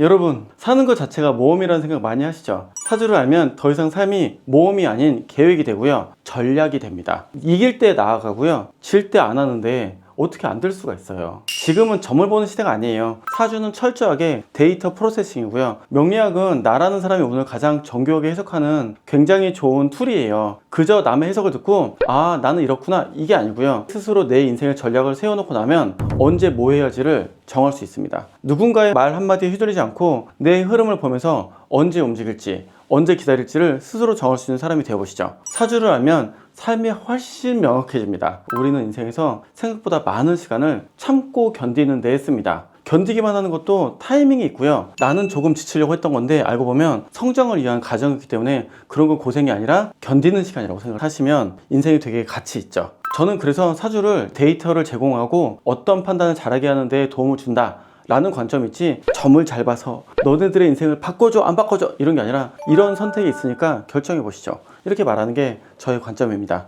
여러분 사는 것 자체가 모험이라는 생각 많이 하시죠? 사주를 알면 더 이상 삶이 모험이 아닌 계획이 되고요. 전략이 됩니다. 이길 때 나아가고요. 질 때 안 하는데 어떻게 안 될 수가 있어요. 지금은 점을 보는 시대가 아니에요. 사주는 철저하게 데이터 프로세싱이고요. 명리학은 나라는 사람이 오늘 가장 정교하게 해석하는 굉장히 좋은 툴이에요. 그저 남의 해석을 듣고 아 나는 이렇구나 이게 아니고요. 스스로 내 인생의 전략을 세워놓고 나면 언제 뭐 해야지를 정할 수 있습니다. 누군가의 말 한마디에 휘둘리지 않고 내 흐름을 보면서 언제 움직일지 언제 기다릴지를 스스로 정할 수 있는 사람이 되어보시죠. 사주를 알면 삶이 훨씬 명확해집니다. 우리는 인생에서 생각보다 많은 시간을 참고 견디는 데 했습니다. 견디기만 하는 것도 타이밍이 있고요. 나는 조금 지치려고 했던 건데 알고 보면 성장을 위한 과정이기 때문에 그런 건 고생이 아니라 견디는 시간이라고 생각하시면 인생이 되게 가치 있죠. 저는 그래서 사주를 데이터를 제공하고 어떤 판단을 잘하게 하는 데 도움을 준다. 라는 관점이 있지 점을 잘 봐서 너네들의 인생을 바꿔줘 안 바꿔줘 이런 게 아니라 이런 선택이 있으니까 결정해 보시죠. 이렇게 말하는 게 저의 관점입니다